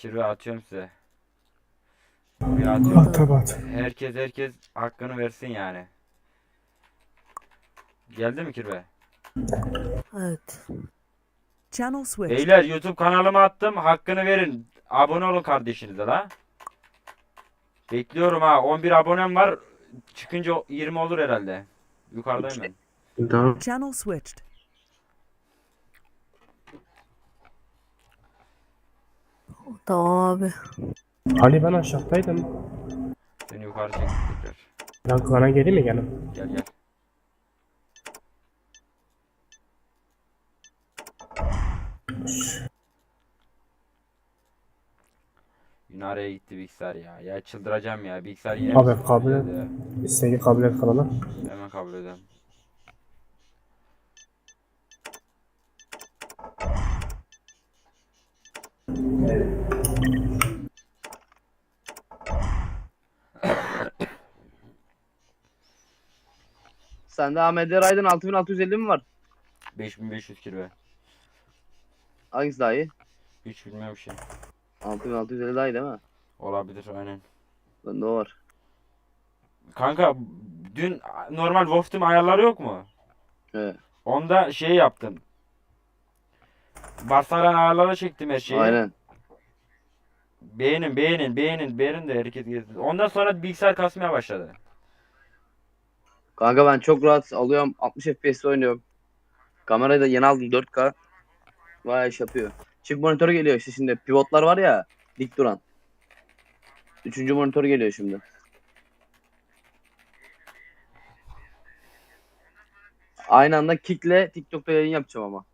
Kirve atıyorum size. Bir atıyorum. At tabi at. Herkes herkes hakkını versin yani. Geldi mi kirve? Evet. Channel switch. Beyler YouTube kanalıma attım. Hakkını verin. Abone olun kardeşinize la. Bekliyorum ha. 11 abonem var. Çıkınca 20 olur herhalde. Yukarıdayım ben. Tamam. Channel switched. Tamam abi. Ali ben aşağıdaydım. Seni yukarı çektim tekrar. Ben klana geri mi gelin? Gel gel. Yunare'ye gitti bilgisayar ya. Ya çıldıracağım ya. Bilgisayar yine Abi, mi kabul et. İsteği kabul et klana. Hemen kabul edelim. Sende AMD Ryzen 6650 mi var? 5500 kilo. Hangisi daha iyi? Hiç bilmiyorum şey. 6650 daha iyi değil mi? Olabilir aynen. Bende o var. Kanka dün normal Wolf'tum ayarları yok mu? Evet. Onda şey yaptım. Barsaran ayarlara çektim her şeyi. Aynen. Beğenin, beğenin, beğenin, beğenin de hareket edin. Ondan sonra bilgisayar kasmaya başladı. Kanka ben çok rahat alıyorum. 60 FPS oynuyorum. Kamerayı da yeni aldım 4K. Bayağı iş yapıyor. Çift monitör geliyor işte şimdi. Pivotlar var ya. Dik duran. Üçüncü monitör geliyor şimdi. Aynı anda Kick'le TikTok'ta yayın yapacağım ama.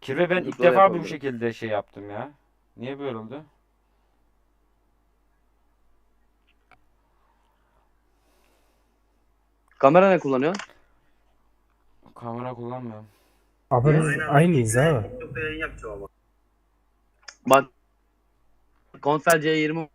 Kirve ben ilk Çocuklar defa bu şekilde şey yaptım ya. Niye böyle oldu? Kamera ne kullanıyor? Kamera kullanmıyorum. Abi biz aynıyız ha. Bak. Konsel C20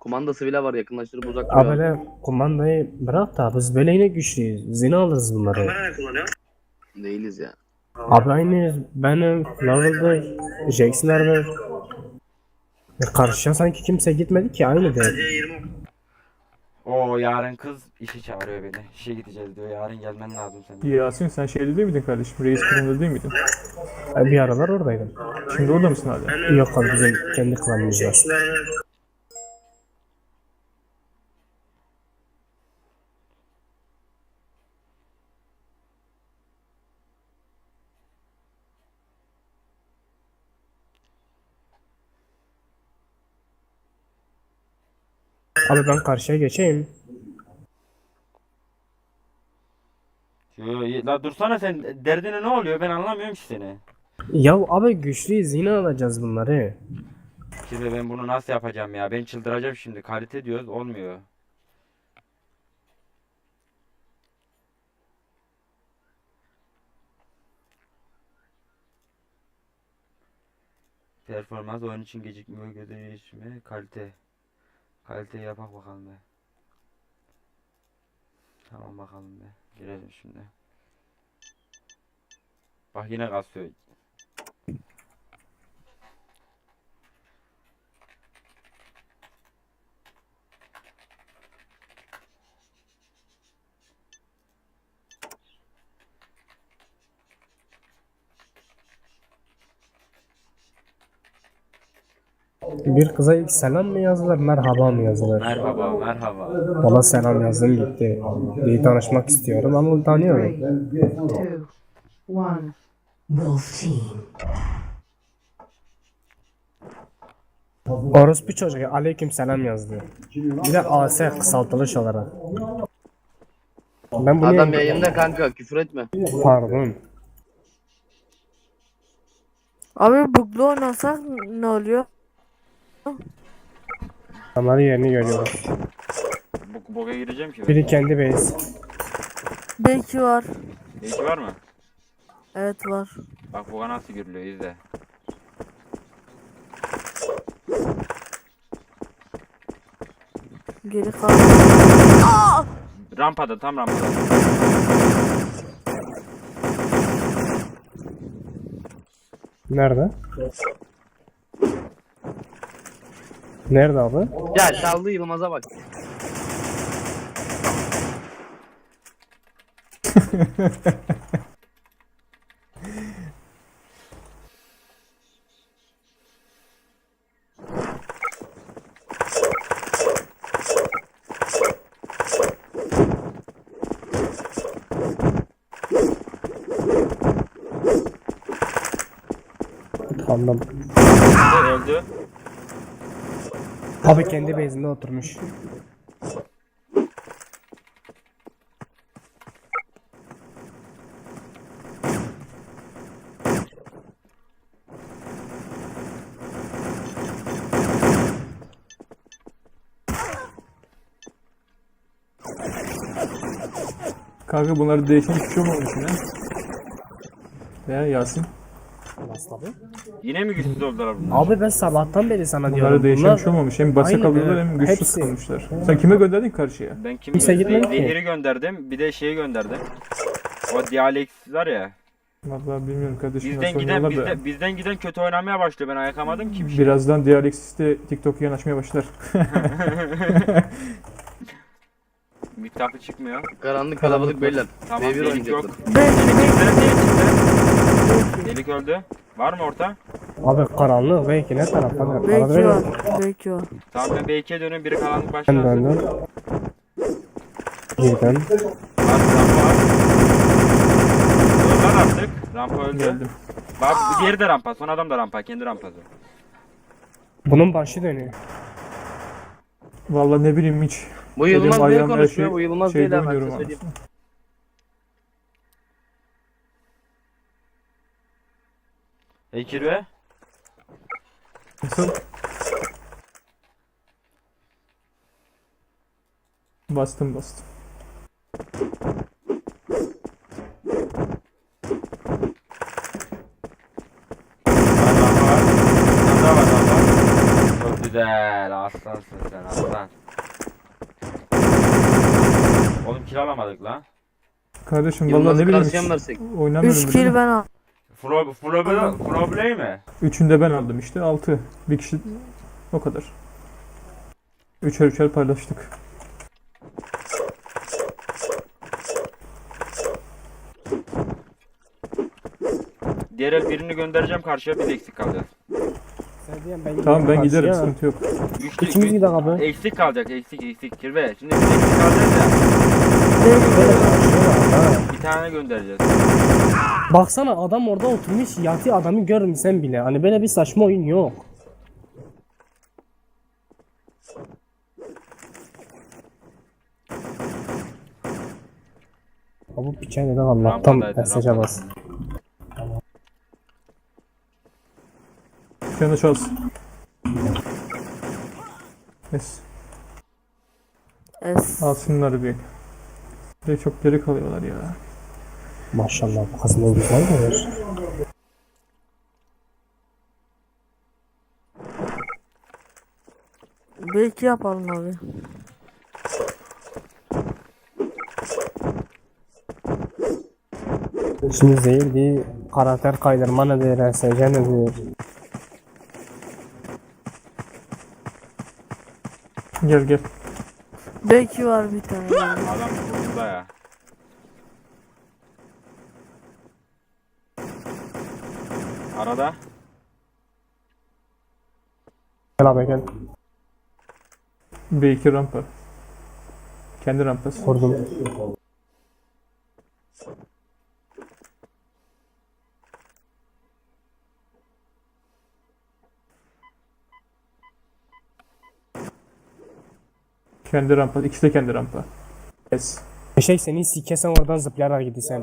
kumandası bile var yakınlaştırıp uzak Abi duruyor. böyle kumandayı bırak da biz böyle yine güçlüyüz. Zina alırız bunları. Değiliz ya. Abi aynıyız. Benim, Flavel'da, Jackson var. E karşıya sanki kimse gitmedi ki aynı değil. O yarın kız işe çağırıyor beni. İşe gideceğiz diyor. Yarın gelmen lazım senin. Yasin sen şeyde değil miydin kardeşim? Reis kurumda değil miydin? E, Bir aralar oradaydım. Şimdi orada mısın hala? Yok abi bizim kendi klanımız var. Abi ben karşıya geçeyim. Yo, La dursana sen derdine ne oluyor ben anlamıyorum ki seni. Ya abi güçlüyüz yine alacağız bunları. Kirve ben bunu nasıl yapacağım ya? Ben çıldıracağım şimdi. Kalite diyoruz olmuyor. Performans oyun için gecikmiyor gelişme kalite. Kalite yapak bakalım be. Tamam bakalım be. Girelim şimdi. Bak yine kasıyor. Bir kıza ilk selam mı yazılır merhaba mı yazılır? Merhaba, merhaba. Valla selam yazdım gitti. Bir tanışmak istiyorum ama tanıyorum. two, one. Wolf Team. Orospu çocuğu aleyküm selam yazdı. Bir de AS kısaltılış olarak. Ben bunu Adam yayında kanka küfür etme. pardon. Abi bug'lu oynasak ne oluyor? Adamların yerini görüyorum. Bu boga gireceğim ki. Biri kendi base. Belki var. Belki var mı? Evet var. Bak boga nasıl giriliyor izle. Geri kaldı. Rampada tam rampada. Nerede? Nerede abi? Ya çaldı Yılmaz'a bak. Anladım. Öldü. Abi kendi bezinde oturmuş. Kanka bunları değişen hiçbir şey olmamış yine. Ya Yasin. Nasıl abi? Yine mi güçsüz oldular bunlar? Abi ben sabahtan beri sana Bunları diyorum. değişen Bunlar bir şey olmamış. Hem basit Aynen, kalıyorlar evet. hem güçsüz Hepsi. kalmışlar. Sen kime gönderdin karşıya? Ben kim Kimse gitmedi ki. Zehir'i gönderdim. Bir de şeyi gönderdim. O Dialex var ya. Vallahi bilmiyorum kardeşim Bizden nasıl giden oynuyorlar da. bizden, bizden giden kötü oynamaya başlıyor. Ben ayakamadım ki bir şey. Birazdan Dialexis de TikTok'a yanaşmaya başlar. Miktapı çıkmıyor. Karanlık kalabalık beyler. Tamam B1 delik yok. oynayacaklar. Delik çıktı. Delik öldü. Var mı orta? Abi karanlık belki ne taraftan? Arada belki var. Belki var. Tamam ben B2'ye dönüyorum. Biri karanlık Ben başlasın. döndüm. Birden. Var, rampa var. Öldü artık. Rampa öldü. Geldim. Bak diğeri de rampa. Son adam da rampa. Kendi rampası. Bunun başı dönüyor. Vallahi ne bileyim hiç. Bu Yılmaz ayağım, her konuşuyor? şey- Bu Yılmaz şeyde değil ha ben oynuyorum size söyleyeyim. Anasını. Ekirve. Nasıl? Bastım bastım. Çok güzel. Aslansın sen aslan. Oğlum kill alamadık lan. Kardeşim vallahi Yılmaz'ı ne bileyim hiç. versek? Oynamıyorum 3 dedim. kill ben al. Fro Fro Frobley mi? Üçünde ben aldım işte. Altı. Bir kişi o kadar. Üçer üçer paylaştık. Diğer el birini göndereceğim karşıya biz eksik kalacağız. Tamam ben giderim sıkıntı yok. Üçlü, İkimiz üç- gidelim abi. Eksik kalacak eksik eksik kirve. Şimdi biz eksik kalacağız ya. Bir tane göndereceğiz. Baksana adam orada oturmuş yatı adamı görmüşsen bile. Hani böyle bir saçma oyun yok. Abi bu piçe neden Allah'tan rampada. bas. Canı çalsın. Yes. Es. Alsınlar bir. Bir de çok geri kalıyorlar ya. Maşallah bu ne güzel mi? Belki yapalım abi. Şimdi zehir değil, karakter kaydırma nedir, SC nedir? Gel gel. Belki var bir tane. Ya. Arada. Gel abi gel. B2 rampa. Kendi rampası. Kurdum. Kendi rampa. İkisi de kendi rampa. Yes. Şey seni sikesen oradan zıplayarak gidi sen.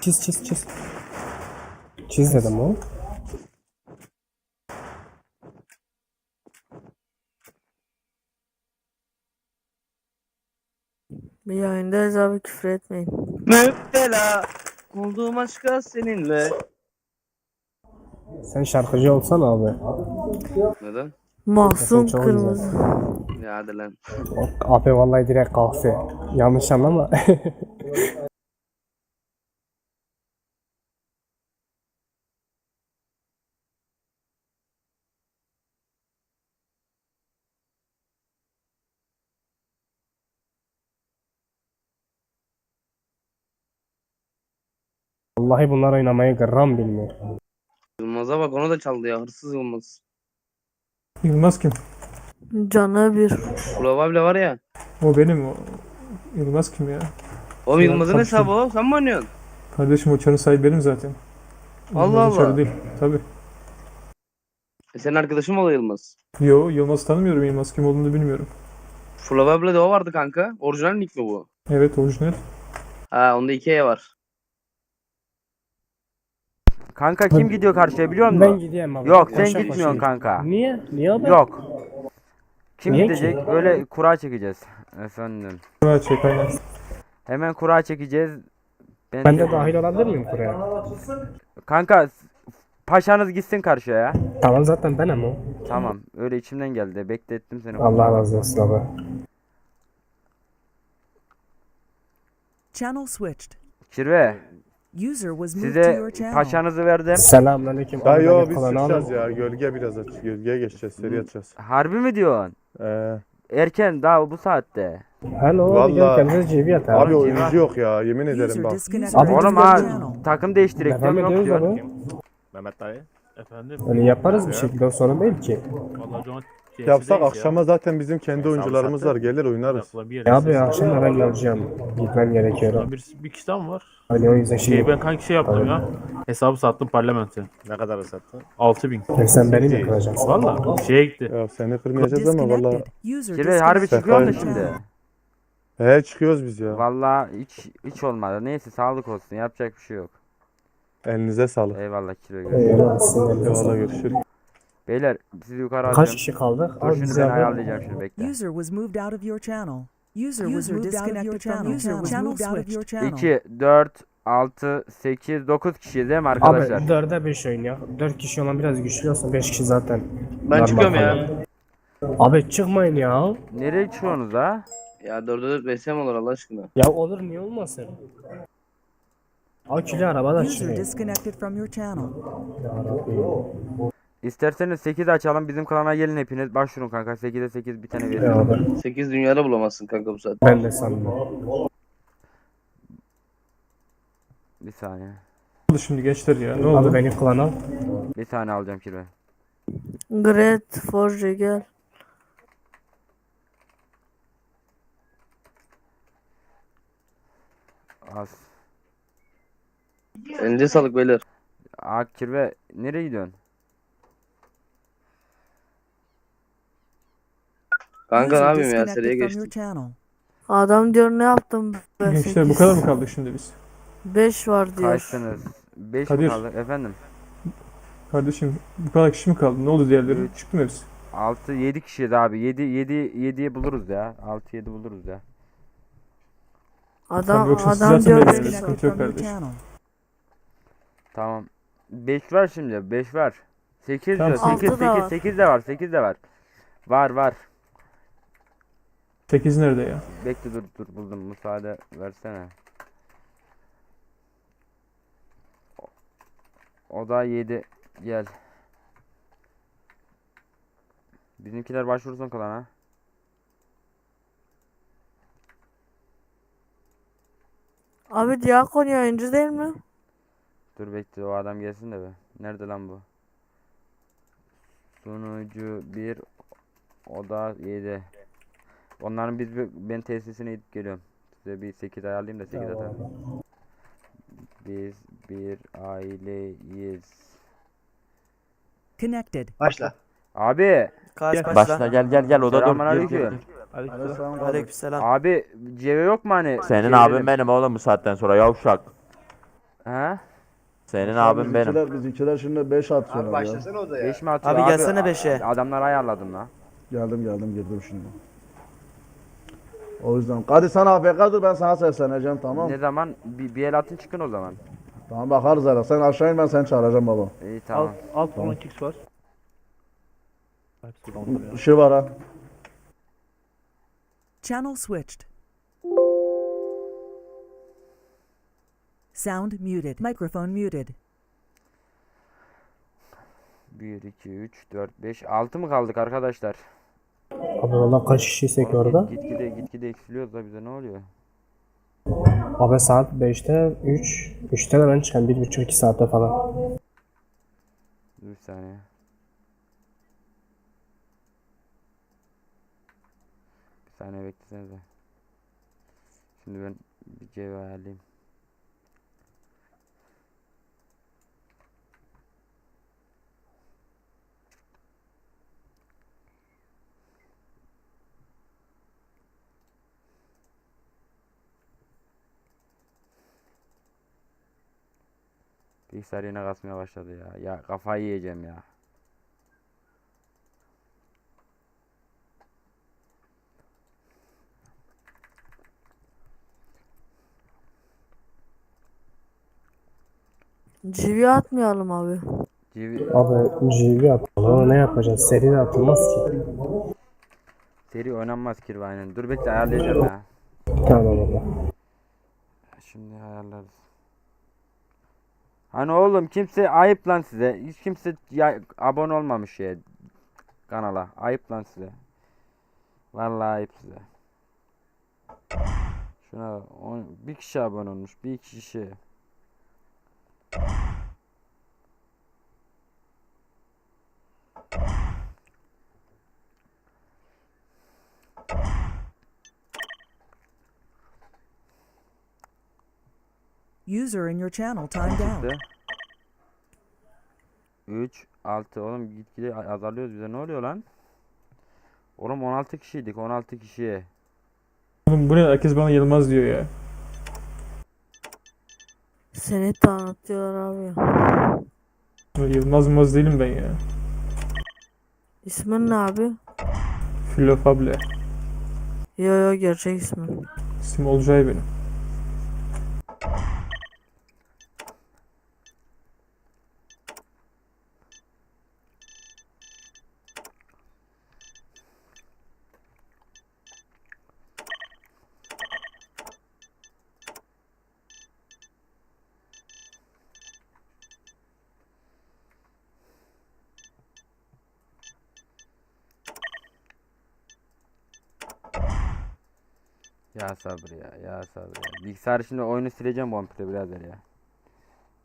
Çiz çiz çiz. Çiz dedim o. Bir yayındayız abi küfür etmeyin. Müptela olduğum aşka seninle. Sen şarkıcı olsan abi. Neden? Masum Çok kırmızı. Ya hadi lan. Abi vallahi direkt kahve. Yanlış anlama. Vallahi bunlar oynamayı gram bilmiyor. Yılmaz'a bak ona da çaldı ya hırsız Yılmaz. Yılmaz kim? Canı bir. Kulava bile var ya. O benim. O. Yılmaz kim ya? Oğlum Ya Yılmaz'ın hesabı o. Sen mi oynuyorsun? Kardeşim o çarın sahibi benim zaten. Allah Yılmaz o çarı Allah. değil. Tabii. E senin arkadaşın mı oluyor Yılmaz? Yo Yılmaz tanımıyorum. Yılmaz kim olduğunu bilmiyorum. Bile de o vardı kanka. Orijinal nick mi bu? Evet orijinal. Ha onda iki E var. Kanka kim gidiyor karşıya biliyor Ben musun? gideyim abi. Yok sen Yaşa gitmiyorsun koşayım. kanka. Niye? Niye abi? Yok. Kim Niye ki? gidecek? Öyle kura çekeceğiz. Efendim. Kura çek aynen. Hemen kura çekeceğiz. Ben, Ben de dahil olabilir miyim buraya? Kanka s- paşanız gitsin karşıya ya. Tamam zaten ben ama. Tamam. Öyle içimden geldi. Beklettim seni. Allah razı olsun abi. Channel switched. Kirve User was moved to size your channel. paşanızı verdim. Selamünaleyküm. Ya Abi yo biz çıkacağız ya. Gölge biraz aç. Gölgeye geçeceğiz. Seri açacağız. Harbi mi diyorsun? Ee, Erken daha bu saatte. Hello. Hadi gel Vallahi- kendinize cebi at abi. abi oyuncu yok ya. Yemin ederim User bak. disconnected Abi- from Oğlum your ha channel. takım değiştirek Devam diyorum yok ediyoruz diyor. abi. Mehmet dayı. Efendim. Hani yaparız bir şekilde sorun değil ki. Vallahi John Yapsak akşama zaten bizim kendi oyuncularımız sattı. var. Gelir oynarız. Ya abi akşam da ben geleceğim. Gitmem gerekiyor. Bir, bir mı var? Hani o yüzden Şey şey. ben kanki şey yaptım ya. Hesabı sattım parlamento. Ne kadar sattın? 6000. Yani sen beni mi kıracaksın? Valla şeye gitti. Ya seni kırmayacağız ama valla. User Kirve harbi disconnected çıkıyor mu şimdi? He çıkıyoruz biz ya. Valla hiç hiç olmadı. Neyse sağlık olsun. Yapacak bir şey yok. Elinize sağlık. Eyvallah Kirve. Eyvallah görüşürüz. Beyler sizi yukarı Kaç alacağım. kişi kaldık? Dur Abi şunu ben ayarlayacağım şimdi bekle. User was moved out of your channel. User, was moved out of your channel. User was moved out of your channel. 2, 4, 6, 8, 9 kişiyiz değil mi arkadaşlar? Abi 4'e 5 oyun ya. 4 kişi olan biraz güçlü olsun. 5 kişi zaten. Ben normal çıkıyorum ya. Abi çıkmayın ya. Nereye çıkıyorsunuz ha? Ya dörde dört BSM olur Allah aşkına. Ya olur niye olmasın? Akülü araba da User çıkıyor. disconnected from your channel. İsterseniz 8 açalım bizim klana gelin hepiniz. Başvurun kanka 8'e 8 bir tane Ya verin. abi. 8 dünyada bulamazsın kanka bu saatte. Ben de sanmıyorum. Bir saniye. Ne oldu şimdi gençler ya? Ne oldu? Abi beni klan al. Bir saniye alacağım kirve. Great Forge gel. Az. Elinize sağlık beyler. Aa kirve nereye gidiyorsun? Kanka ne yapayım ya seriye geçtim. channel. Adam diyor ne yaptım ben Gençler bu kadar mı kaldık şimdi biz? 5 var diyor. Kaçtınız? 5 mi Kadir. kaldı? Efendim? Kardeşim bu kadar kişi mi kaldı? Ne oldu diğerleri? Üç. Çıktı mı hepsi? 6 7 kişiyiz abi. 7 7 7'yi buluruz ya. 6 7 buluruz ya. Adam yoksa siz adam zaten diyor beş sıkıntı var. Yok kardeşim. Tamam. 5 var şimdi. 5 var. 8 Tamam, diyor. sekiz. 8 Altı da 8 var. 8 de var. 8 de var. Var var. 8 nerede ya? Bekle dur dur buldum. Müsaade versene. O- O da 7. Gel. Bizimkiler başvursun klana. Abi Diakon yayıncı değil mi? Dur bekle o adam gelsin de be. Nerede lan bu? Sunucu 1 o da 7. Onların biz bir, ben tesisine gidip geliyorum. Size bir 8 ayarlayayım da 8 atalım. Biz bir aileyiz. Connected. Başla. Abi Başla gel gel gel oda dur. selamünaleyküm. Aleykümselam. Abi ceve yok mu hani? Senin abin benim oğlum bu saatten sonra yavşak. He? Senin abin benim. Bizimkiler, bizimkiler şimdi 5 atıyorlar ya. başlasana odaya. 5 mi atıyor? Abi gelsene 5'e. Adamları ayarladım lan. Geldim geldim girdim şimdi. O yüzden. Hadi sen AFK dur ben sana sesleneceğim tamam. Ne zaman? Bir, bir el atın çıkın o zaman. Tamam bakarız hele. Sen aşağı in ben seni çağıracağım baba. İyi tamam. Alt 12x var. Bir şey var ha. Channel switched. Sound muted. Microphone muted. 1, 2, 3, 4, 5, 6 mı kaldık arkadaşlar? Valla kaç kişiysek orada? Git, gitgide gitgide eksiliyoruz da bize ne oluyor? Abi saat 5'te 3. 3'te de ben çıkıyorum. 1,5-2 saatte falan. Dur bir saniye. Bir saniye beklesenize. Şimdi ben bir CV ayarlayayım. Bilgisayar yine kasmaya başladı ya. Ya kafayı yiyeceğim ya. CV atmayalım abi. CV Abi atalım ama ne yapacağız? Seri de atılmaz ki. seri oynanmaz kirve aynen. Dur bekle ayarlayacağım ya. Tamam abi. Şimdi ayarlarız. Hani oğlum kimse ayıp lan size. Hiç kimse ya, abone olmamış ya kanala. Ayıp lan size. Vallahi ayıp size. Şuna on, bir kişi abone olmuş. Bir kişi. User in your channel timed out. çıktı. 3 6 oğlum gitgide azalıyoruz bize ne oluyor lan? Oğlum 16 kişiydik 16 kişiye. Oğlum bu ne? Herkes bana Yılmaz diyor ya. Seni tanıtıyorlar abi. Böyle Yılmaz Yılmaz değilim ben ya. İsmin ne abi? Filofable. Yo yo gerçek ismin. İsim Olcay benim. Ya sabır ya ya sabır ya. Bilgisayar şimdi oyunu sileceğim komple birader ya.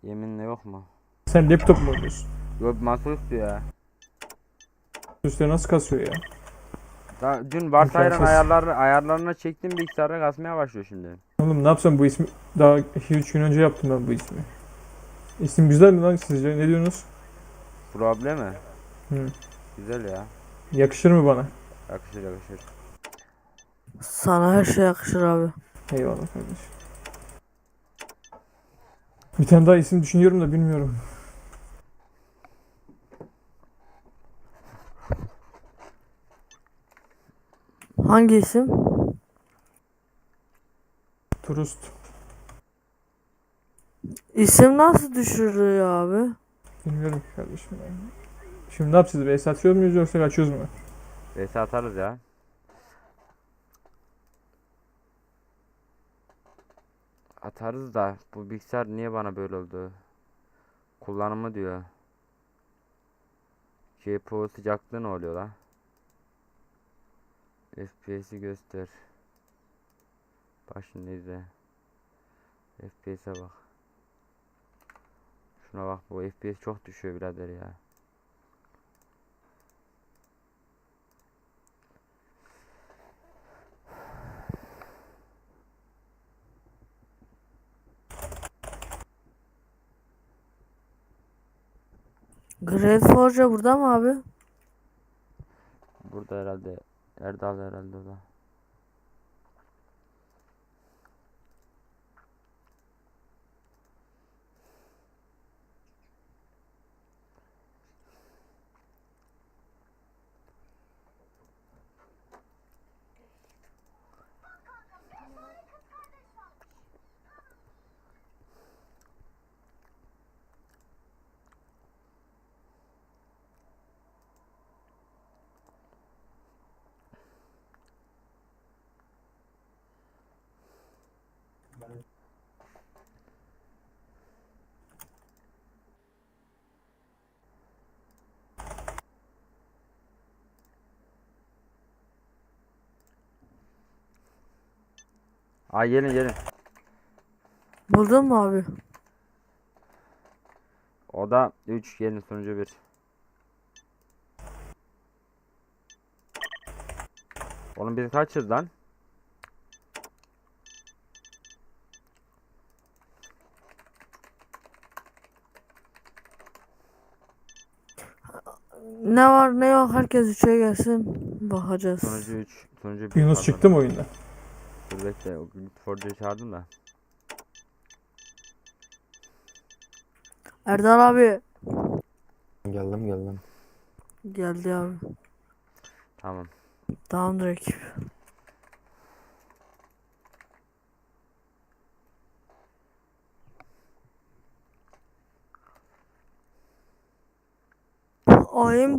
Yeminle yok mu? Sen laptop mu oynuyorsun? Yok masaüstü ya. Üstüne nasıl kasıyor ya? Daha dün varsayılan ayarları ayarlarına çektim bilgisayara kasmaya başlıyor şimdi. Oğlum ne yapsam bu ismi daha 2-3 gün önce yaptım ben bu ismi. İsim güzel mi lan sizce? Ne diyorsunuz? Problemi? Hı. Güzel ya. Yakışır mı bana? Yakışır yakışır. Sana her şey yakışır abi. Eyvallah kardeşim. Bir tane daha isim düşünüyorum da bilmiyorum. Hangi isim? Turust. İsim nasıl düşürülüyor abi? Bilmiyorum kardeşim ben. Şimdi ne yapacağız? Vs atıyor muyuz yoksa kaçıyoruz mu? VS atarız ya. Atarız da bu bilgisayar niye bana böyle oldu? Kullanımı diyor. GPU sıcaklığı ne oluyor lan? FPS'i göster. Bak şimdi izle. FPS'e bak. Şuna bak bu FPS çok düşüyor birader ya. Great Forge burada mı abi? Burada herhalde Erdal herhalde o da. Ay gelin gelin. Buldun mu abi? O da 3 gelin sonucu 1. Oğlum biz kaçız lan? Ne var ne yok herkes üçe gelsin. Bakacağız. Sonucu 3. Sonucu 1. Yunus çıktı mı oyunda? Dur bekle. O Forcu'yu çağırdım da. Erdal abi Geldim geldim. geldi abi. Tamam. Tamamdır ekip. Ayın bu